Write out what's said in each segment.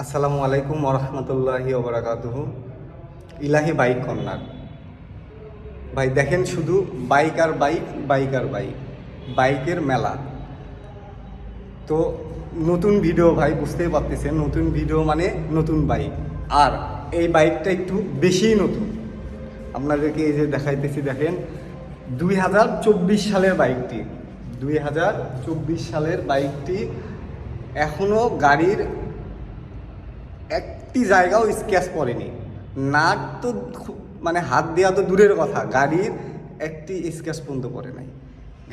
আসসালামু আলাইকুম ওরহমতুল্লাহি ওবরাকাতুহ। ইলাহি বাইক কর্নার ভাই, দেখেন শুধু বাইক আর বাইক বাইক আর বাইক। বাইকের মেলা। তো নতুন ভিডিও, ভাই, বুঝতেই পারতেছেন, নতুন ভিডিও মানে নতুন বাইক। আর এই বাইকটা একটু বেশিই নতুন। আপনাদেরকে এই যে দেখাইতেছি, দেখেন, দুই হাজার চব্বিশ সালের বাইকটি। দুই হাজার চব্বিশ সালের বাইকটি এখনও গাড়ির একটি জায়গাও স্ক্যাচ পড়েনি। নাট তো মানে হাত দেওয়া তো দূরের কথা, গাড়ির একটি স্ক্যাচ পর্যন্ত পড়ে নাই।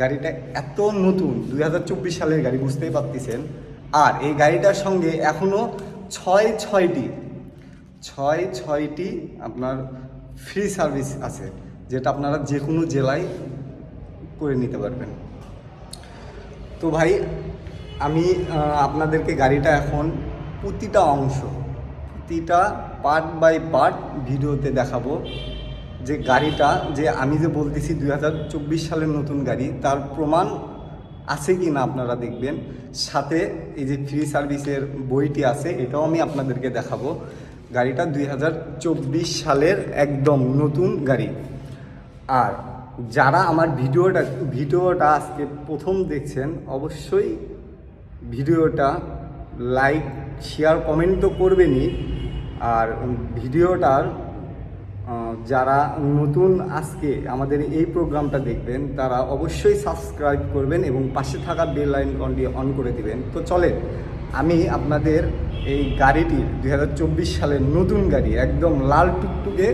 গাড়িটা এত নতুন, দুই হাজার চব্বিশ সালের গাড়ি, বুঝতেই পারতেছেন। আর এই গাড়িটার সঙ্গে এখনও ছয় ছয়টি ছয় ছয়টি আপনার ফ্রি সার্ভিস আছে, যেটা আপনারা যে কোনো জেলায় করে নিতে পারবেন। তো ভাই, আমি আপনাদেরকে গাড়িটা এখন প্রতিটা অংশ প্রতিটা পার্ট বাই পার্ট ভিডিওতে দেখাবো। যে গাড়িটা, যে আমি যে বলতেছি দুই হাজার চব্বিশ সালের নতুন গাড়ি, তার প্রমাণ আছে কি না আপনারা দেখবেন। সাথে এই যে ফ্রি সার্ভিসের বইটি আছে, এটাও আমি আপনাদেরকে দেখাবো। গাড়িটা দুই হাজার চব্বিশ সালের একদম নতুন গাড়ি। আর যারা আমার ভিডিওটা ভিডিওটা আজকে প্রথম দেখছেন, অবশ্যই ভিডিওটা লাইক শেয়ার কমেন্ট তো করবেনই। আর ভিডিওটার যারা নতুন আজকে আমাদের এই প্রোগ্রামটা দেখবেন, তারা অবশ্যই সাবস্ক্রাইব করবেন এবং পাশে থাকা বেল আইকনটি অন করে দিবেন। তো চলেন, আমি আপনাদের এই গাড়িটি দু হাজার চব্বিশ সালের নতুন গাড়ি, একদম লাল টুকটুকে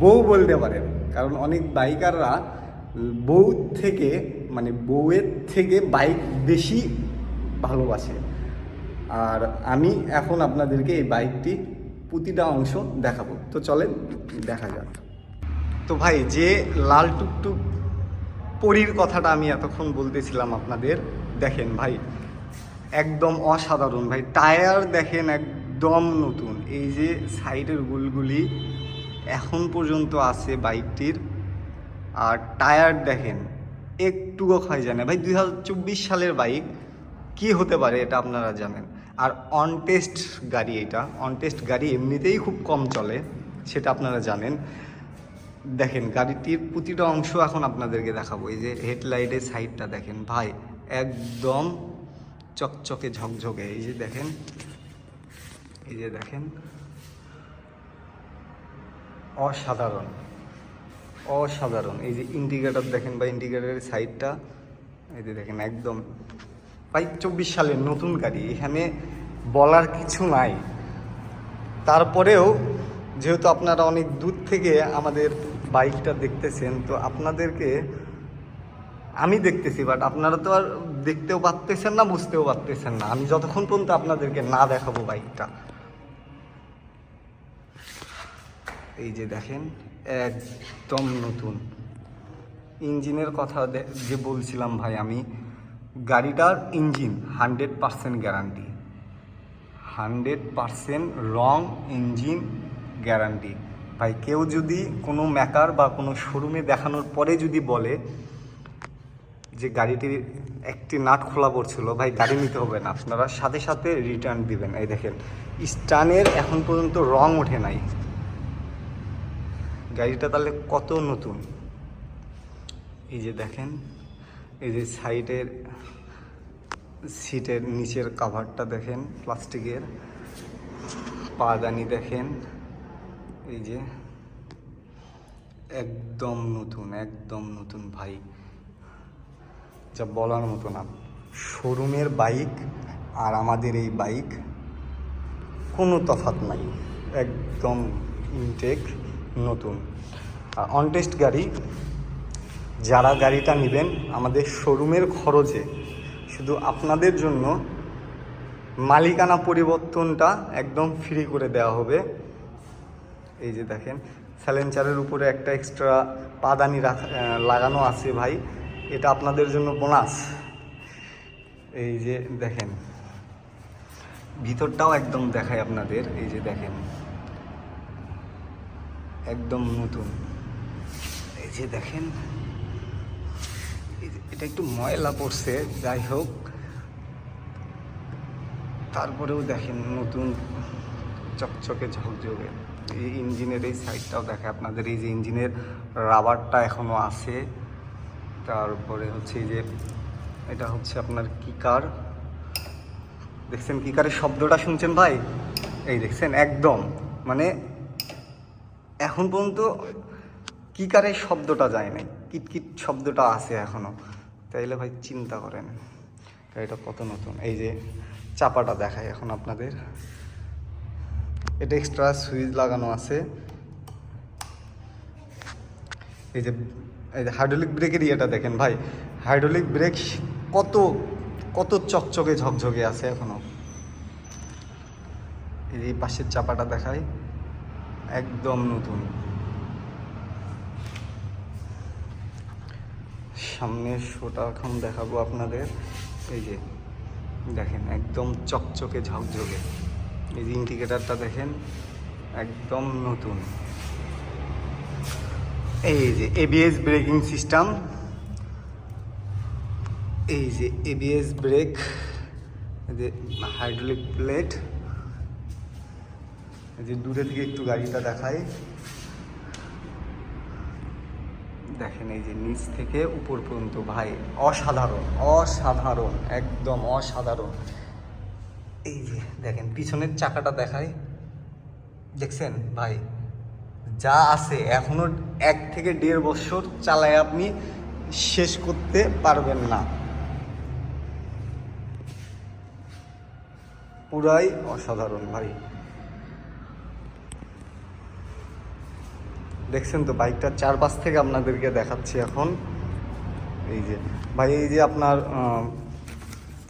বউ বলতে পারেন। কারণ অনেক বাইকাররা বউ থেকে মানে বউয়ের থেকে বাইক বেশি ভালোবাসে। আর আমি এখন আপনাদেরকে এই বাইকটি প্রতিটা অংশ দেখাবো। তো চলেন, দেখা যাক। তো ভাই, যে লাল টুকটুক পরীর কথাটা আমি এতক্ষণ বলতেছিলাম আপনাদের, দেখেন ভাই, একদম অসাধারণ ভাই, টায়ার দেখেন একদম নতুন। এই যে সাইডের গুলগুলি এখন পর্যন্ত আছে বাইকটির, আর টায়ার দেখেন একটুও ক্ষয় যায় না ভাই, দুই হাজার চব্বিশ সালের বাইক, কি হতে পারে এটা আপনারা জানেন। আর অন টেস্ট গাড়ি এটা অন টেস্ট গাড়ি এমনিতেই খুব কম চলে, সেটা আপনারা জানেন। দেখেন, গাড়িটির প্রতিটা অংশ এখন আপনাদেরকে দেখাবো, এই যে হেডলাইটের সাইডটা দেখেন। ভাই, একদম চকচকে ঝকঝকে, এই যে দেখেন, এই যে দেখেন, অসাধারণ অসাধারণ। এই যে ইন্ডিকেটর দেখেন বা ইন্ডিকেটরের সাইডটা এই যে দেখেন, একদম ভাই, চব্বিশ সালের নতুন গাড়ি, এখানে বলার কিছু নাই। তারপরেও যেহেতু আপনারা অনেক দূর থেকে আমাদের বাইকটা দেখতেছেন, তো আপনাদেরকে আমি দেখতেছি বাট আপনারা তো আর দেখতেও পারতেছেন না, বুঝতেও পারতেছেন না। আমি যতক্ষণ পর্যন্ত আপনাদেরকে না দেখাবো বাইকটা। এই যে দেখেন, একদম নতুন। ইঞ্জিনের কথা যে বলছিলাম ভাই আমি গাড়িটার engine hundred percent guarantee. Hundred percent রং ইঞ্জিন গ্যারান্টি। ভাই, কেউ যদি কোনো মেকার বা কোনো শোরুমে দেখানোর পরে যদি বলে যে গাড়িটির একটি নাট খোলা পড়ছিল, ভাই, গাড়ি নিতে হবে না। আপনারা সাথে সাথে রিটার্ন দিবেন। এই দেখেন, স্টানের এখন পর্যন্ত রং ওঠে নাই। গাড়িটা তাহলে কত নতুন? এই যে দেখেন, এই যে সাইডের সিটের নিচের কাভারটা দেখেন, প্লাস্টিকের। পাদানি দেখেন, এই যে। একদম নতুন একদম নতুন ভাই। যা বলার মতো না। শোরুমের বাইক আর আমাদের এই বাইক, কোনো তফাৎ নাই। একদম ইনটেক নতুন। আর অনটেস্ট গাড়ি, যারা গাড়িটা নেবেন, আমাদের শোরুমের খরচে শুধু আপনাদের জন্য মালিকানা পরিবর্তনটা একদম ফ্রি করে দেওয়া হবে। এই যে দেখেন স্যালেঞ্চারের উপরে একটা এক্সট্রা পাদানি রাখা লাগানো আছে ভাই। এটা আপনাদের জন্য বোনাস এই যে দেখেন, ভিতরটাও একদম দেখায় আপনাদের। এই যে দেখেন, একদম নতুন। এই যে দেখেন এটা একটু ময়লা পড়ছে, যাই হোক। তারপরেও দেখেন নতুন চকচকে ঝকঝকে এই ইঞ্জিনের এই সাইডটাও দেখে আপনাদের, এই যে ইঞ্জিনের রাবারটা এখনও আছে। তারপরে হচ্ছে যে, এটা হচ্ছে আপনার কিকার। দেখছেন কিকারের শব্দটা শুনছেন ভাই? এই দেখছেন, একদম। মানে এখন পর্যন্ত কিকারের শব্দটা যায় নাই, কিটকিট শব্দটা আছে এখনও। তাইলে ভাই চিন্তা করেন, গাড়িটা কত নতুন? এই যে চাপাটা দেখায় এখন আপনাদের। এটা এক্সট্রা সুইচ লাগানো আছে। এই যে এই যে হাইড্রোলিক ব্রেকের ইয়েটা দেখেন ভাই। হাইড্রোলিক ব্রেক কত কত চকচকে ঝকঝকে আছে এখনও। এই যে এই পাশের চাপাটা দেখায় একদম নতুন। সামনের শোটা এখন দেখাবো আপনাদের। এই যে, দেখেন, একদম চকচকে ঝকঝকে। এই যে ইন্ডিকেটারটা দেখেন, একদম নতুন। এই যে এবিএস ব্রেকিং সিস্টেম এই যে এবিএস ব্রেক যে হাইড্রোলিক প্লেট যে দূরে থেকে একটু গাড়িটা দেখায় দেখেন এই যে নিচ থেকে উপর পর্যন্ত, ভাই, অসাধারণ অসাধারণ, একদম অসাধারণ। এই যে দেখেন, পিছনের চাকাটা দেখায় দেখছেন, ভাই, যা আছে এখনও এক থেকে দেড় বছর চালায় আপনি, শেষ করতে পারবেন না। পুরাই অসাধারণ, ভাই। দেখছেন তো, বাইকটার চারপাশ থেকে আপনাদেরকে দেখাচ্ছি এখন। এই যে, ভাই, এই যে আপনার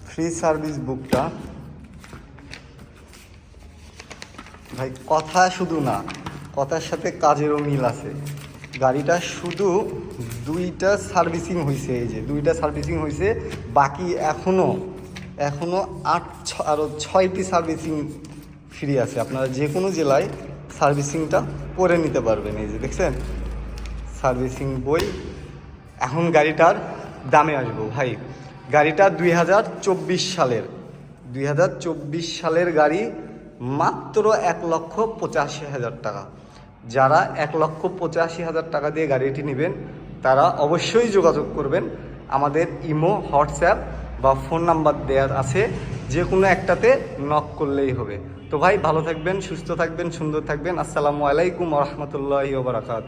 ফ্রি সার্ভিস বুকটা ভাই, কথা শুধু না, কথার সাথে কাজেরও মিল আছে। গাড়িটা শুধু দুইটা সার্ভিসিং হয়েছে এই যে, দুইটা সার্ভিসিং হয়েছে বাকি এখনও এখনও আট আরও ছয়টি সার্ভিসিং ফ্রি আছে। আপনারা যে কোনো জেলায় সার্ভিসিংটা করে নিতে পারবেন, এই যে দেখছেন? সার্ভিসিং বই। এখন গাড়িটার দামে আসব, ভাই। গাড়িটা দুই হাজার চব্বিশ সালের। দুই হাজার চব্বিশ সালের গাড়ি মাত্র এক লক্ষ পঁচাশি হাজার টাকা। যারা এক লক্ষ পঁচাশি হাজার টাকা দিয়ে গাড়িটি নেবেন, তারা অবশ্যই যোগাযোগ করবেন। আমাদের ইমো, হোয়াটসঅ্যাপ বা ফোন নাম্বার দেওয়া আছে। যে কোনো একটাতে নক করলেই হবে। তো ভাই ভালো থাকবেন, সুস্থ থাকবেন, সুন্দর থাকবেন। আসসালামু আলাইকুম রহমতুল্লাহ ওবরাকাত